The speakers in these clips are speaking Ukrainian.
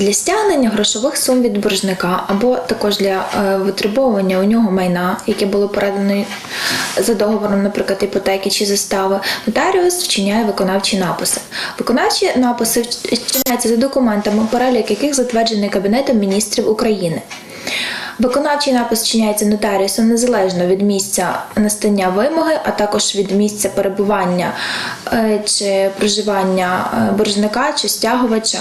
Для стягнення грошових сум від боржника або також для е, витребовування у нього майна, яке було передано за договором, наприклад, іпотеки чи застави, нотаріус вчиняє виконавчі написи. Виконавчі написи вчиняються за документами, перелік яких затверджений Кабінетом міністрів України. Виконавчий напис вчиняється нотаріусом незалежно від місця настання вимоги, а також від місця перебування е, чи проживання е, боржника чи стягувача.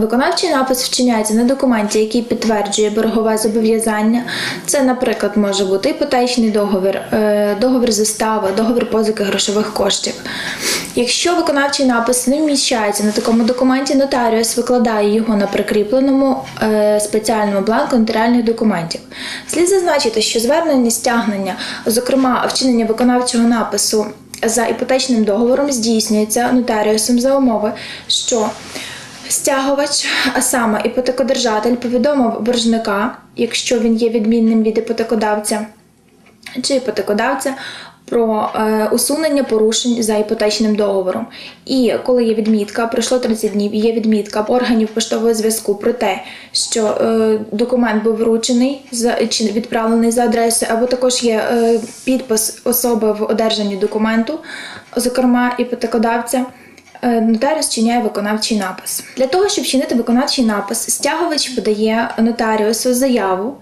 Виконавчий напис вчиняється на документі, який підтверджує боргове зобов'язання. Це, наприклад, може бути іпотечний договір, е, договір застави, договір позики грошових коштів. Якщо виконавчий напис не вміщається на такому документі, нотаріус викладає його на прикріпленому е, спеціальному бланку нотаріальних документів. Слід зазначити, що звернення стягнення, зокрема вчинення виконавчого напису за іпотечним договором, здійснюється нотаріусом за умови, що Стягувач, а саме іпотекодержатель, повідомив боржника, якщо він є відмінним від іпотекодавця чи іпотекодавця, про е, усунення порушень за іпотечним договором. І коли є відмітка, пройшло 30 днів, і є відмітка органів поштового зв'язку про те, що е, документ був вручений чи відправлений за адресою, або також є е, підпис особи в одержанні документу, зокрема іпотекодавця. Е, Нотаріус чиняє виконавчий напис. Для того, щоб чинити виконавчий напис, стягувач подає нотаріусу заяву,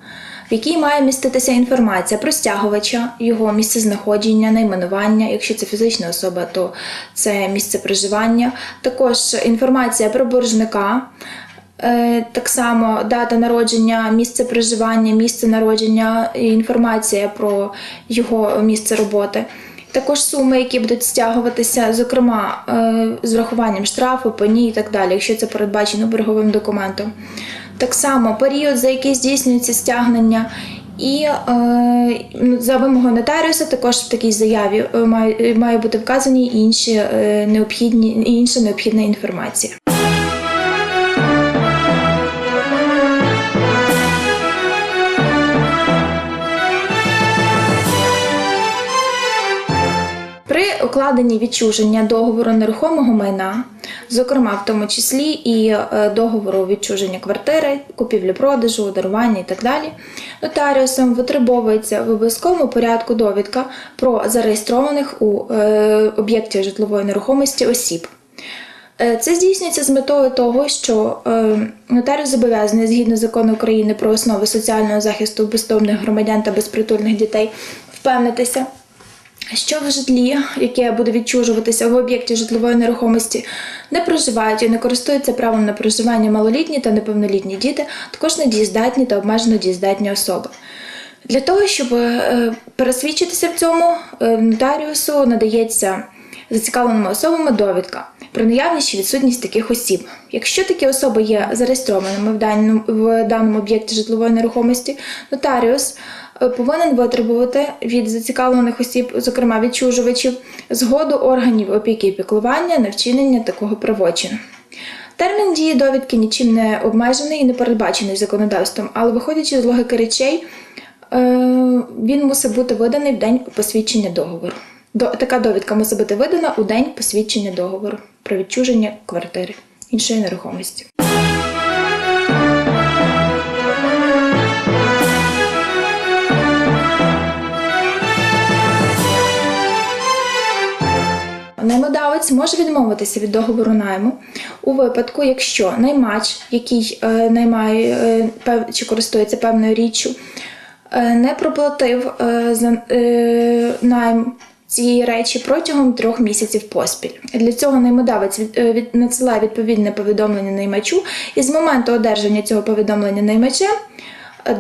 в якій має міститися інформація про стягувача, його місце знаходження, найменування. Якщо це фізична особа, то це місце проживання. Також інформація про боржника. Е, Так само дата народження, місце проживання, місце народження, інформація про його місце роботи. Також суми, які будуть стягуватися, зокрема е, з врахуванням штрафу, пені і так далі, якщо це передбачено борговим документом. Так само період, за який здійснюється стягнення, і е, ну, за вимогою нотаріуса також в такій заяві е, має, бути вказані інші необхідні інша необхідна інформація. При укладенні відчуження договору нерухомого майна, зокрема в тому числі і е, договору відчуження квартири, купівлі-продажу, дарування і так далі, нотаріусом витребовується в обов'язковому порядку довідка про зареєстрованих у е, об'єкті житлової нерухомості осіб. Е, Це здійснюється з метою того, що нотаріус зобов'язаний згідно закону України про основи соціального захисту бездомних громадян та безпритульних дітей впевнитися, що в житлі, яке буде відчужуватися в об'єкті житлової нерухомості, не проживають і не користуються правом на проживання малолітні та неповнолітні діти, також недієздатні та обмежено дієздатні особи. Для того, щоб е, пересвідчитися в цьому, е, нотаріусу надається зацікавленими особами довідка про наявність чи відсутність таких осіб. Якщо такі особи є зареєстрованими в даному, в даному об'єкті житлової нерухомості, нотаріус повинен витребувати від зацікавлених осіб, зокрема відчужувачів, згоду органів опіки і піклування на вчинення такого правочину. Термін дії довідки нічим не обмежений і не передбачений законодавством, але виходячи з логіки речей, е, він мусить бути виданий в день посвідчення договору. Така довідка мусить бути видана у день посвідчення договору про відчуження квартири іншої нерухомості. Наймодавець може відмовитися від договору найму у випадку, якщо наймач, який е, наймає е, чи користується певною річчю, е, не проплатив за найм цієї речі протягом трьох місяців поспіль. Для цього наймодавець надсилає відповідне повідомлення наймачу, і з моменту одержання цього повідомлення наймачем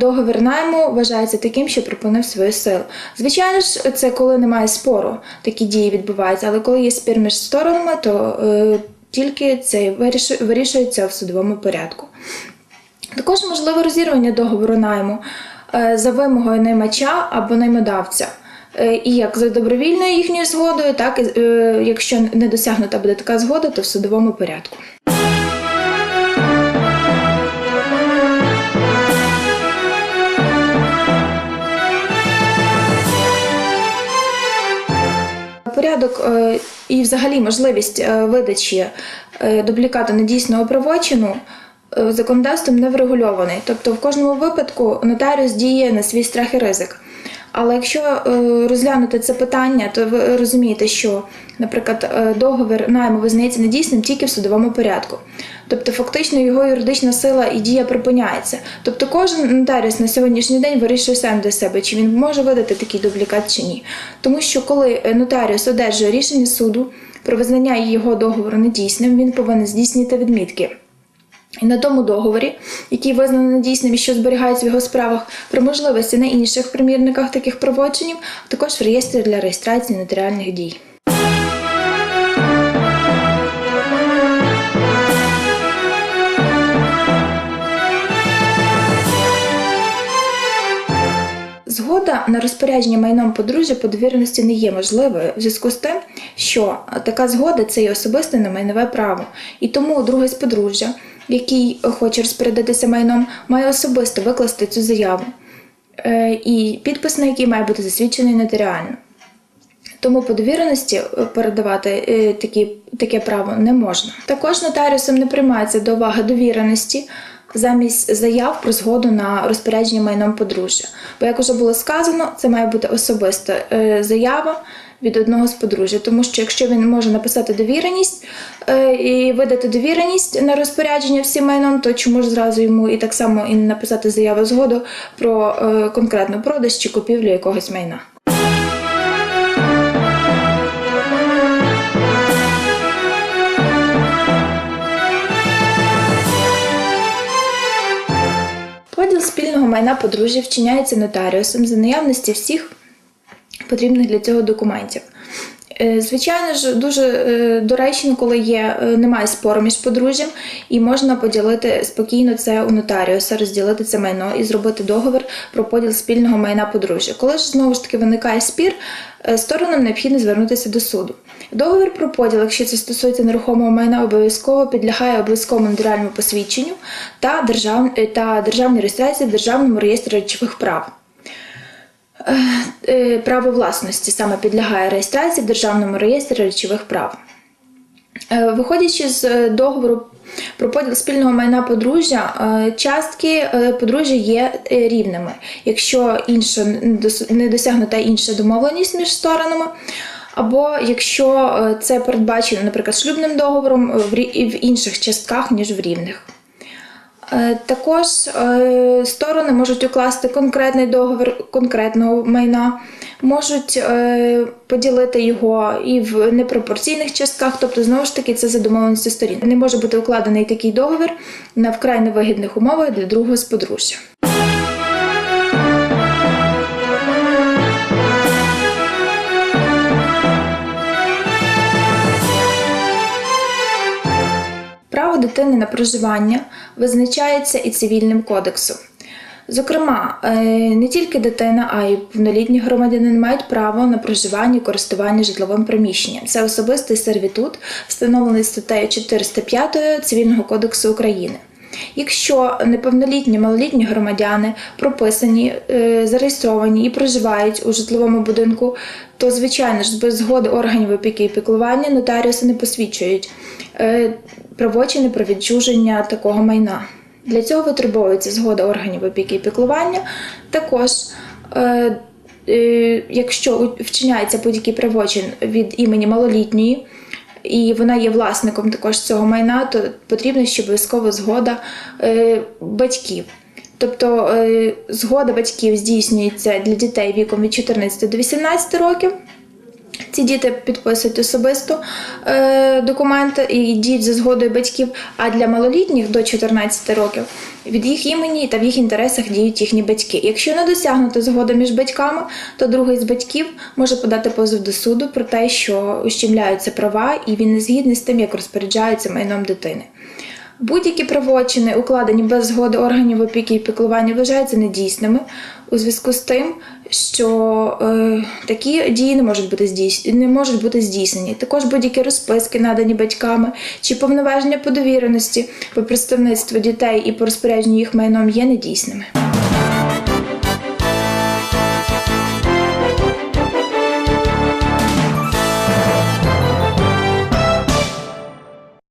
договір найму вважається таким, що припинив свою силу. Звичайно ж, це коли немає спору, такі дії відбуваються, але коли є спір між сторонами, то е, тільки це вирішується в судовому порядку. Також можливе розірвання договору найму е, за вимогою наймача або наймодавця. Е, І як за добровільною їхньою згодою, так і е, якщо не досягнута буде така згода, то в судовому порядку. Порядок е, і взагалі можливість е, видачі е, дублікату недійсного правочину законодавством не врегульований. Тобто в кожному випадку нотаріус діє на свій страх і ризик. Але якщо е, розглянути це питання, то ви розумієте, що, наприклад, е, договір найму визнається недійсним тільки в судовому порядку. Тобто, фактично його юридична сила і дія припиняється. Тобто, кожен нотаріус на сьогоднішній день вирішує сам для себе, чи він може видати такий дублікат чи ні. Тому що коли е, нотаріус одержує рішення суду про визнання його договору недійсним, він повинен здійснити відмітки. І на тому договорі, який визнано недійсним і що зберігається в його справах, про можливості на інших примірниках таких проводженів, а також в реєстрі для реєстрації нотаріальних дій. Згода на розпорядження майном подружжя по довіреності не є можливою в зв'язку з тим, що така згода це є особисте немайнове право. І тому другий з подружжя, який хоче розпорядитися майном, має особисто викласти цю заяву, Е, і підпис на який має бути засвідчений нотаріально. Тому по довіреності е, передавати е, такі, таке право не можна. Також нотаріусом не приймається до уваги довіреності замість заяв про згоду на розпорядження майном подружжя. Бо, як вже було сказано, це має бути особиста заява від одного з подружжя. Тому що якщо він може написати довіреність е, і видати довіреність на розпорядження всім майном, то чому ж зразу йому і так само і написати заяву згоду про е, конкретну продаж чи купівлю якогось майна. Поділ спільного майна подружжя вчиняється нотаріусом за наявності всіх потрібних для цього документів. Е, Звичайно ж, дуже е, доречно, коли є, е, немає спору між подружжям, і можна поділити спокійно це у нотаріуса, розділити це майно і зробити договір про поділ спільного майна подружжя. Коли ж знову ж таки виникає спір, сторонам необхідно звернутися до суду. Договір про поділ, якщо це стосується нерухомого майна, обов'язково підлягає обов'язковому нотаріальному посвідченню та, держав... е, та державній реєстрації в Державному реєстрі речових прав. Е, е, Право власності саме підлягає реєстрації в Державному реєстрі речових прав. Е, Виходячи з договору про поділ спільного майна подружжя, частки подружжя є рівними. Якщо інша не досягнута інша домовленість між сторонами, або якщо це передбачено, наприклад, шлюбним договором в інших частках, ніж в рівних. Е, Також е, сторони можуть укласти конкретний договір конкретного майна, можуть е, поділити його і в непропорційних частках, тобто знову ж таки це за домовленістю сторін. Не може бути укладений такий договір на вкрай невигідних умовах для другого з подружжя. Право дитини на проживання визначається і цивільним кодексом. Зокрема, е, не тільки дитина, а й повнолітні громадянин мають право на проживання і користування житловим приміщенням. Це особистий сервітут, встановлений статтею 405 Цивільного кодексу України. Якщо неповнолітні малолітні громадяни прописані, е, зареєстровані і проживають у житловому будинку, то звичайно ж без згоди органів опіки і піклування нотаріуси не посвідчують е, правочини про відчуження такого майна. Для цього витребовується згода органів опіки і піклування. Також, е, якщо вчиняється будь-який правочин від імені малолітньої, і вона є власником також цього майна, то потрібна ще обов'язково згода е, батьків. Тобто е, згода батьків здійснюється для дітей віком від 14 до 18 років. Ці діти підписують особисто е, документи і діють за згодою батьків. А для малолітніх до 14 років від їх імені та в їх інтересах діють їхні батьки. Якщо не досягнута згода між батьками, то другий з батьків може подати позов до суду про те, що ущемляються права, і він не згідний з тим, як розпоряджається майном дитини. Будь-які правочини, укладені без згоди органів опіки і піклування, вважаються недійсними у зв'язку з тим, що е, такі дії не можуть бути здійснені, не можуть бути здійснені. Також будь-які розписки, надані батьками, чи повноваження по довіреності по представництву дітей і по розпорядженню їх майном є недійсними.